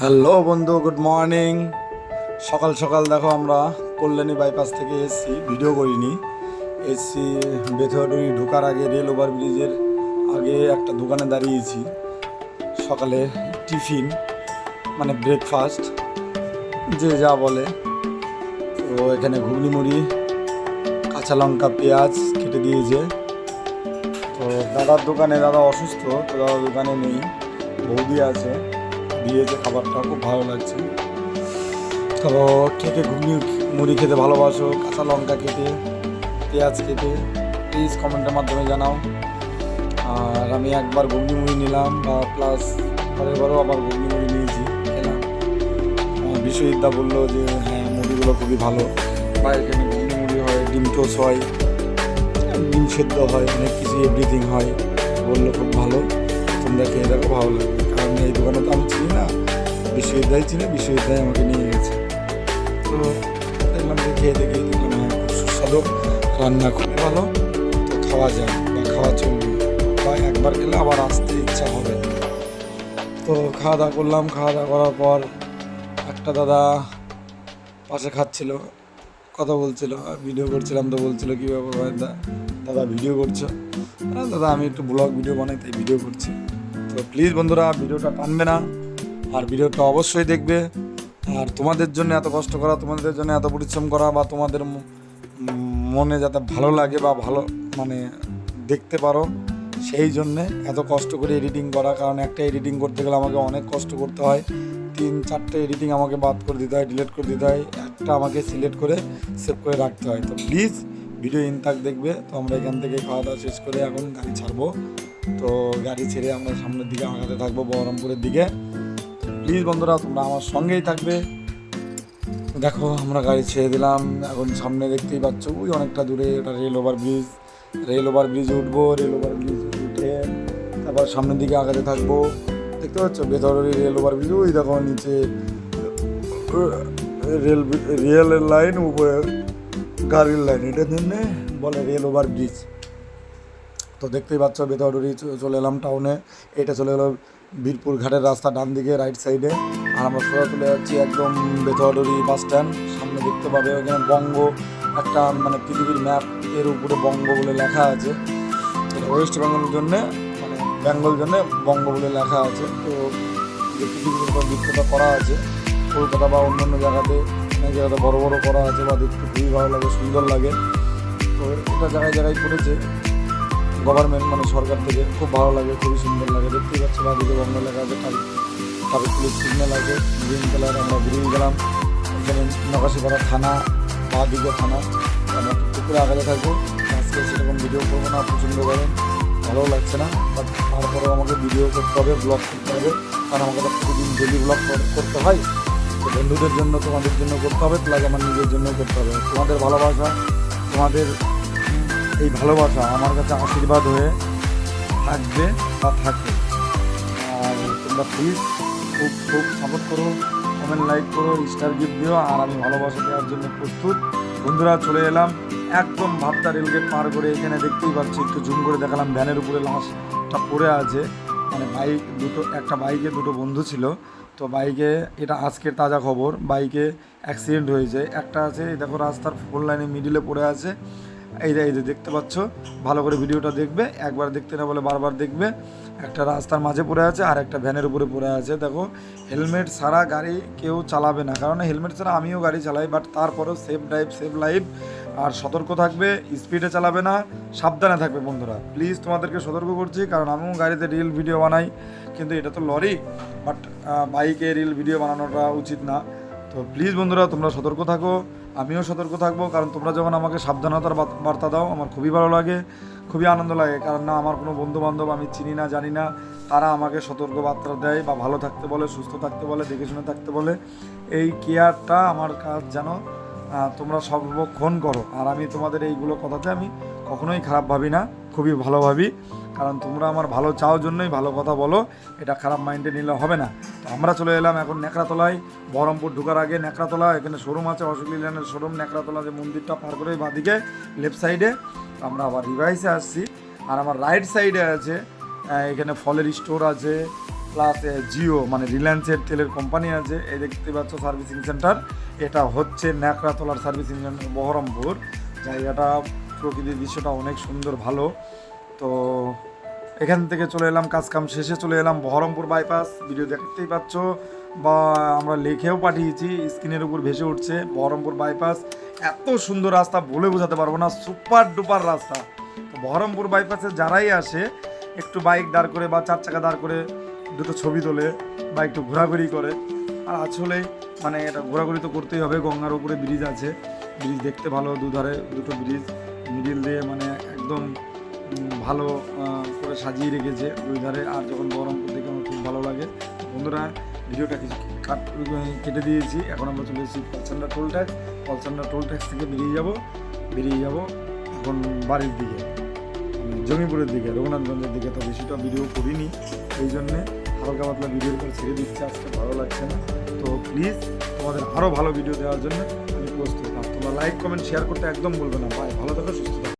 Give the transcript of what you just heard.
Hello বন্ধু, good morning. সকাল সকাল দেখো আমরা কল্যাণী বাইপাস থেকে এসছি ভিডিও করিনি। এসছি বেথুয়াডুরি ঢোকার আগে রেল ওভার ব্রিজের আগে একটা দোকানে দাঁড়িয়েছি। সকালে টিফিন মানে ব্রেকফাস্ট যে যা বলে। তো এখানে ঘুগনি মুড়ি কাঁচা লঙ্কা, পেঁয়াজ কেটে দিয়েছে। তো দাদার দোকানে, দাদা অসুস্থ, তো দাদার দোকানে নেই, বৌদি আছে। দিয়েছে খাবারটা খুব ভালো লাগছে। তো কে ঘুগনি মুড়ি খেতে ভালোবাসো, কাঁচা লঙ্কা কেটে পেঁয়াজ কেটে প্লিজ কমেন্টের মাধ্যমে জানাও। আর আমি একবার ঘুগনি মুড়ি নিলাম বা প্লাস পরের বারও আবার ঘুগনি মুড়ি নিয়েছি, খেলাম। বিশ্বজিৎদা বলল যে হ্যাঁ মুড়িগুলো খুবই ভালো। বা এখানে ঘুগনি মুড়ি হয়, ডিম টোস হয়, ডিম সেদ্ধ হয়, অনেক কিছু এভরিথিং হয়। বলল, খুব ভালো। তোমরা খেয়ে দেখো, ভালো লাগবে। কারণ এই দোকানে তো আমি চিনি না। বিশ্ববিদ্যালয় চিনি, বিশ্ববিদ্যালয় আমাকে নিয়ে গেছে। তো দেখলাম যে খেয়ে দেখে খুব সুস্বাদু, রান্না খুবই ভালো। তো খাওয়া যায় বা খাওয়া চলবে। বা একবার খেলে আবার আসতে ইচ্ছা হবে। তো খাওয়া দাওয়া করলাম, খাওয়া দাওয়া করার পর একটা দাদা পাশে খাচ্ছিল, কথা বলছিল, ভিডিও করছিলাম তো বলছিল, কী ব্যাপার দাদা ভিডিও করছ? দাদা, আমি একটু ব্লগ ভিডিও বানাই, তাই ভিডিও করছি। তো প্লিজ বন্ধুরা, ভিডিওটা টানবে না। আর ভিডিওটা অবশ্যই দেখবে। আর তোমাদের জন্য এত কষ্ট করা, তোমাদের জন্য এত পরিশ্রম করা, বা তোমাদের মনে যাতে ভালো লাগে বা ভালো মানে দেখতে পারো, সেই জন্যে এত কষ্ট করে এডিটিং করা। কারণ একটা এডিটিং করতে গেলে আমাকে অনেক কষ্ট করতে হয়। তিন, চারটে এডিটিং আমাকে বাদ করে দিতে হয় ডিলিট করে দিতে হয়। একটা আমাকে সিলেক্ট করে সেভ করে রাখতে হয়। তো প্লিজ ভিডিও ইনতাক দেখবে। তো আমরা এখান থেকে খাওয়া দাওয়া শেষ করে এখন গাড়ি ছাড়বো। তো গাড়ি ছেড়ে আমরা সামনের দিকে আগাতে থাকব বহরমপুরের দিকে। প্লিজ বন্ধুরা, তোমরা আমার সঙ্গেই থাকবে। দেখো, আমরা গাড়ি ছেড়ে দিলাম। এখন সামনে দেখতেই পাচ্ছ, ওই অনেকটা দূরে ওটা rail over bridge rail over bridge উঠবো রেল ওভার ব্রিজ উঠে তারপর সামনের দিকে আগাতে থাকব। দেখতে পাচ্ছ বেতরি রেল ওভার ব্রিজ ওই দেখো নিচে রেল রেলের লাইন উপরে গাড়ির লাইন এটার জন্যে বলে রেল ওভার ব্রিজ। তো দেখতেই পাচ্ছ বেতরি চলে এলাম টাউনে এটা চলে এলো বীরপুর ঘাটের রাস্তা, ডান দিকে রাইট সাইডে আর আমরা সোজা চলে যাচ্ছি একদম বেতরি বাস স্ট্যান্ড সামনে দেখতে পাবে ওখানে বঙ্গ, একটা মানে পৃথিবীর ম্যাপ এর উপরে বঙ্গ বলে লেখা আছে। ওয়েস্ট বেঙ্গলের জন্যে মানে বেঙ্গল জন্যে বঙ্গ বলে লেখা আছে। তো পৃথিবীর উপর বৃত্তটা করা আছে। কলকাতা বা অন্যান্য জায়গাতে অনেক জায়গাতে বড় বড় করা আছে বা দেখতে খুবই ভালো লাগে, সুন্দর লাগে। তো এটা জায়গায় জায়গায় করেছে গভর্নমেন্ট মানে সরকার থেকে খুব ভালো লাগে, খুবই সুন্দর লাগে। দেখতেই পাচ্ছি বা দিকে বঙ্গ লেখা আছে ট্রাফিক পুলিশ সিগন্যাল আছে গ্রিন কালার আমরা বেরিয়ে গেলাম। এখানে নকাশিপাড়া থানা বা দিকে থানা। আমরা টুকটুক করে আগাতে থাকব। আজকে সেরকম ভিডিও করব না, প্রচণ্ড গরম। ভালো লাগছে না বাট তারপরেও আমাকে ভিডিও করতে হবে ব্লগ করতে হবে। কারণ আমাকে তো প্রতিদিন ডেলি ব্লগ করতে হয়। বন্ধুদের জন্য, তোমাদের জন্য করতে হবে প্লাস আমার নিজের জন্য করতে হবে। তোমাদের ভালোবাসা, তোমাদের এই ভালোবাসা আমার কাছে আশীর্বাদ হয়ে থাকবে বা থাকবে। আর তোমরা প্লিজ খুব খুব সাপোর্ট করো কমেন্ট লাইক করো স্টার গিফট দিও, আর আমি ভালোবাসা দেওয়ার জন্য প্রস্তুত। বন্ধুরা, চলে এলাম একদম ভাবতা রেলগেট পার করে এখানে দেখতেই পাচ্ছি, একটু জুম করে দেখালাম ভ্যানের উপরে লাশটা পড়ে আছে। মানে বাইক দুটো, একটা বাইকে দুটো বন্ধু ছিল। তো বাইকে, এটা আজকের তাজা খবর। বাইকে অ্যাক্সিডেন্ট হয়েছে। একটা আছে, দেখো রাস্তার ফোর লাইনে মিডিলে পড়ে আছে। এই যে এই যে, দেখতে পাচ্ছ? ভালো করে ভিডিওটা দেখবে। একবার দেখতে না বলে বারবার দেখবে। একটা রাস্তার মাঝে পড়ে আছে, আর একটা ভ্যানের উপরে পড়ে আছে। দেখো হেলমেট ছাড়া গাড়ি কেউ চালাবে না। কারণ হেলমেট ছাড়া আমিও গাড়ি চালাই বাট তারপরেও সেফ ড্রাইভ সেফ লাইফ আর সতর্ক থাকবে, স্পিডে চালাবে না, সাবধানে থাকবে বন্ধুরা। প্লিজ তোমাদেরকে সতর্ক করছি, কারণ আমিও গাড়িতে রিল ভিডিও বানাই, কিন্তু এটা তো লরি বাট বাইকে রিল ভিডিও বানানোটা উচিত না। তো প্লিজ বন্ধুরা, তোমরা সতর্ক থাকো, আমিও সতর্ক থাকব, কারণ তোমরা যখন আমাকে সাবধানতার বার্তা দাও, আমার খুবই ভালো লাগে, খুবই আনন্দ লাগে, কারণ না, আমার কোনো বন্ধু বান্ধব আমি চিনি না, জানি না, তারা আমাকে সতর্ক বার্তা দেয়, বা ভালো থাকতে বলে, সুস্থ থাকতে বলে, দেখে শুনে থাকতে বলে। এই কেয়ারটা আমার কাজ যেন তোমরা সর্বক্ষণ করো। আর আমি তোমাদের এইগুলো কথাতে আমি কখনোই খারাপ ভাবি না, খুবই ভালো ভাবি। কারণ তোমরা আমার ভালো চাও জন্যই ভালো কথা বলো, এটা খারাপ মাইন্ডে নিলে হবে না। আমরা চলে এলাম এখন ন্যাকড়াতলায়, বহরমপুর ঢোকার আগে ন্যাকড়াতলা, এখানে শোরুম আছে, অশোক লিল্যান্ডের শোরুম ন্যাকড়াতলা যে মন্দিরটা পার করে বাঁদিকে লেফট সাইডে আমরা আবার রিভাইসে আসছি। আর আমার রাইট সাইডে আছে এখানে ফলের স্টোর আছে প্লাস জিও মানে রিলায়েন্সের তেলের কোম্পানি আছে। এই দেখতে পাচ্ছ সার্ভিসিং সেন্টার এটা হচ্ছে ন্যাকড়াতলার সার্ভিসিং সেন্টার বহরমপুর। জায়গাটা প্রকৃতির দৃশ্যটা অনেক সুন্দর, ভালো। তো এখান থেকে চলে এলাম, কাজ কাম শেষে চলে এলাম বহরমপুর বাইপাস ভিডিও দেখতেই পাচ্ছ। বা আমরা লিখেও পাঠিয়েছি, স্ক্রিনের উপর ভেসে উঠছে বহরমপুর বাইপাস এত সুন্দর রাস্তা, বলে বোঝাতে পারব না সুপার ডুপার রাস্তা। বহরমপুর বাইপাসে যারাই আসে, একটু বাইক দাঁড় করে বা চার চাকা দাঁড় করে দুটো ছবি তোলে বা একটু ঘোরাঘুরি করে। আর আসলে মানে এটা ঘোরাঘুরি তো করতেই হবে, গঙ্গার উপরে ব্রিজ আছে। ব্রিজ দেখতে ভালো, দুধারে দুটো ব্রিজ মিডিল দিয়ে মানে একদম ভালো করে সাজিয়ে রেখেছে দুই ধারে আর যখন বহরমপুর দেখে আমার খুব ভালো লাগে, বন্ধুরা, ভিডিওটা কিছু কাট কেটে দিয়েছি। এখন আমরা চলে এসেছি Palchanda toll tax Palchanda toll tax থেকে বেরিয়ে যাব। বেরিয়ে যাব এখন বাড়ির দিকে। জমিপুরের দিকে, রঘুনাথগঞ্জের দিকে তো বেশিটা ভিডিও করিনি। এই জন্যে হালকা পাতলা ভিডিওর পর ছেড়ে দিচ্ছে, আজকে ভালো লাগছে না। তো প্লিজ তোমাদের আরও ভালো ভিডিও দেওয়ার জন্য আমি প্রস্তুত। আর তোমরা লাইক কমেন্ট শেয়ার করতে একদম বলবে না। ভাই ভালো থাকো, সুস্থ থাকো।